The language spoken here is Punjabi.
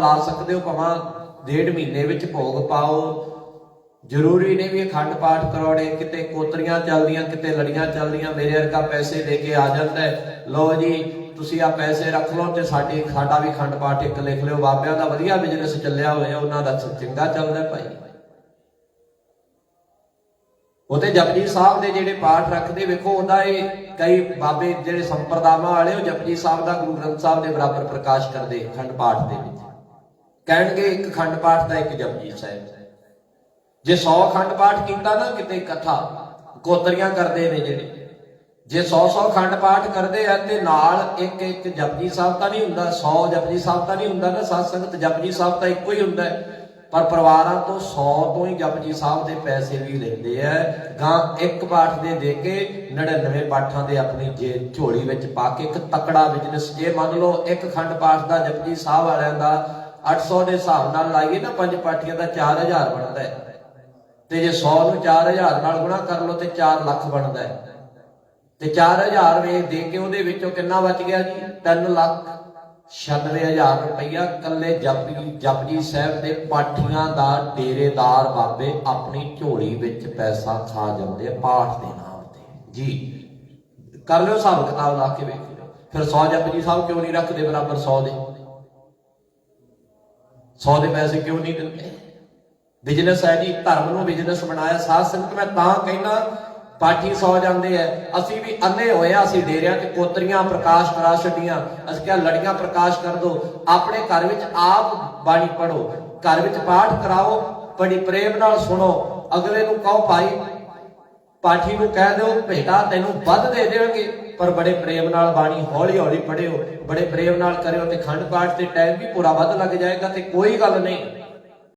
ਲਾ ਸਕਦੇ ਹੋ ਭਾਵਾਂ ਡੇਢ ਮਹੀਨੇ ਵਿੱਚ ਭੋਗ ਪਾਓ। ਜ਼ਰੂਰੀ ਨਹੀਂ ਵੀ ਅਖੰਡ ਪਾਠ ਕਰਾਉਣੇ ਕਿਤੇ ਕੋਤਰੀਆਂ ਚੱਲਦੀਆਂ ਕਿਤੇ ਲੜੀਆਂ ਚੱਲਦੀਆਂ ਮੇਰੇ ਵਰਗਾ ਪੈਸੇ ਦੇ ਕੇ ਆ ਜਾਂਦਾ ਹੈ, ਜੀ ਤੁਸੀਂ ਆ ਪੈਸੇ ਰੱਖ ਲਓ ਤੇ ਸਾਡੀ ਸਾਡਾ ਵੀ ਅਖੰਡ ਪਾਠ ਇੱਕ ਲਿਖ ਲਿਓ। ਬਾਬਿਆਂ ਦਾ ਵਧੀਆ ਬਿਜ਼ਨਸ ਚੱਲਿਆ ਹੋਇਆ ਉਹਨਾਂ ਦਾ ਚੰਗਾ ਚੱਲਦਾ ਹੈ ਭਾਈ। ਉਹਤੇ ਜਪਜੀ ਸਾਹਿਬ ਦੇ ਜਿਹੜੇ ਪਾਠ ਰੱਖਦੇ ਵੇਖੋ ਉਹਦਾ ਇਹ ਕਈ ਬਾਬੇ ਜਿਹੜੇ ਸੰਪਰਦਾਵਾਂ ਵਾਲੇ ਉਹ ਜਪਜੀ ਸਾਹਿਬ ਦਾ ਗੁਰੂ ਗ੍ਰੰਥ ਸਾਹਿਬ ਦੇ ਬਰਾਬਰ ਪ੍ਰਕਾਸ਼ ਕਰਦੇ ਅਖੰਡ ਪਾਠ ਦੇ ਵਿੱਚ। ਕਹਿਣਗੇ ਇੱਕ ਖੰਡ ਪਾਠ ਦਾ ਇੱਕ ਜਪਜੀ ਸਾਹਿਬ। ਜੇ 100 ਖੰਡ ਪਾਠ ਕੀਤਾ ਨਾ ਕਿਤੇ ਕਥਾ ਕੋਤਰੀਆਂ ਕਰਦੇ ਨੇ ਜਿਹੜੇ। ਜੇ 100 100 ਖੰਡ ਪਾਠ ਕਰਦੇ ਆ ਤੇ ਨਾਲ ਇੱਕ ਇੱਕ ਜਪਜੀ ਸਾਹਿਬ ਤਾਂ ਨਹੀਂ ਹੁੰਦਾ 100 ਜਪਜੀ ਸਾਹਿਬ ਤਾਂ ਨਹੀਂ ਹੁੰਦਾ ਨਾ ਸਾਧ ਸੰਗਤ ਜਪਜੀ ਸਾਹਿਬ ਤਾਂ ਇੱਕੋ ਹੀ ਹੁੰਦਾ। ਪਰ ਪਰਿਵਾਰਾਂ ਤੋਂ 100 ਤੋਂ ਹੀ ਜਪਜੀ ਸਾਹਿਬ ਦੇ ਪੈਸੇ ਵੀ ਲੈਂਦੇ ਆ। ਗਾਂ ਇੱਕ ਪਾਠ ਦੇ ਦੇ ਕੇ 99 ਪਾਠਾਂ ਦੇ ਆਪਣੀ ਜੇ ਝੋਲੀ ਵਿੱਚ ਪਾ ਕੇ ਇੱਕ ਤਕੜਾ ਬਿਜ਼ਨਸ ਜੇ ਮੰਨ ਲਓ ਇੱਕ ਖੰਡ ਪਾਠ ਦਾ ਜਪਜੀ ਸਾਹਿਬ ਵਾਲਿਆਂ ਦਾ 800 ਦੇ ਹਿਸਾਬ ਨਾਲ ਲਾਈਏ ਨਾ, ਪੰਜ ਪਾਠੀਆਂ ਦਾ 4000 ਬਣਦਾ ਹੈ। ਤੇ ਜੇ 100 ਨੂੰ 4000 ਨਾਲ ਗੁਣਾ ਕਰ ਲਓ ਤੇ 4 ਲੱਖ ਬਣਦਾ ਹੈ। ਤੇ 4000 ਵੇ ਦੇ ਕੇ ਉਹਦੇ ਵਿੱਚੋਂ ਕਿੰਨਾ ਬਚ ਗਿਆ ਜੀ? 3 ਲੱਖ 96000 ਰੁਪਈਆ ਕੱਲੇ ਜਪਜੀ ਜਪਜੀ ਸਾਹਿਬ ਦੇ ਪਾਠੀਆਂ ਦਾ ਡੇਰੇਦਾਰ ਬਾਬੇ ਆਪਣੀ ਝੋਲੀ ਵਿੱਚ ਪੈਸਾ ਖਾ ਜਾਂਦੇ ਪਾਠ ਦੇ ਨਾਮ ਤੇ। ਜੀ, ਕਰ ਲਿਓ ਹਿਸਾਬ ਕਿਤਾਬ ਲਾ ਕੇ ਵੇਖ ਲਿਓ। ਫਿਰ 100 ਜਪਜੀ ਸਾਹਿਬ ਕਿਉਂ ਨਹੀਂ ਰੱਖਦੇ ਬਰਾਬਰ 100 ਦੇ? 100 ਦੇ ਪੈਸੇ ਕਿਉਂ ਨਹੀਂ ਦਿੰਦੇ? ਬਿਜ਼ਨਸ ਹੈ ਜੀ, ਧਰਮ ਨੂੰ ਬਿਜ਼ਨਸ ਬਣਾਇਆ, ਸਾਧ ਸੰਗਤ ਮੈਂ ਤਾਂ ਕਹਿਣਾ ਪਾਠੀ ਸੌ ਜਾਂਦੇ ਐ। ਅਸੀਂ ਵੀ ਅੰਨੇ ਹੋਇਆ ਅਸੀਂ ਡੇਰਿਆਂ ਤੇ ਕੋਤਰੀਆਂ ਪ੍ਰਕਾਸ਼ ਕਰਾ ਛੱਡੀਆਂ। ਅਸੀਂ ਕਿਹਾ, ਲੜੀਆਂ ਪ੍ਰਕਾਸ਼ ਕਰ ਦੋ। ਆਪਣੇ ਘਰ ਵਿੱਚ ਆਪ ਬਾਣੀ ਪੜੋ ਘਰ ਵਿੱਚ ਪਾਠ ਕਰਾਓ, ਬੜੀ ਪ੍ਰੇਮ ਨਾਲ ਸੁਣੋ। ਅਗਲੇ ਨੂੰ ਕਹੋ, ਭਾਈ, ਪਾਠੀ ਨੂੰ ਕਹਿ ਦਿਓ, ਭੇਟਾ ਤੈਨੂੰ ਵੱਧ ਦੇ ਦੇਣਗੇ ਪਰ ਬੜੇ ਪ੍ਰੇਮ ਨਾਲ ਬਾਣੀ ਹੌਲੀ ਹੌਲੀ ਪੜਿਓ ਬੜੇ ਪ੍ਰੇਮ ਨਾਲ ਕਰਿਓ ਤੇ ਖੰਡ ਪਾਠ ਤੇ ਟਾਈਮ ਵੀ ਪੂਰਾ ਵੱਧ ਲੱਗ ਜਾਏਗਾ ਤੇ ਕੋਈ ਗੱਲ ਨਹੀਂ।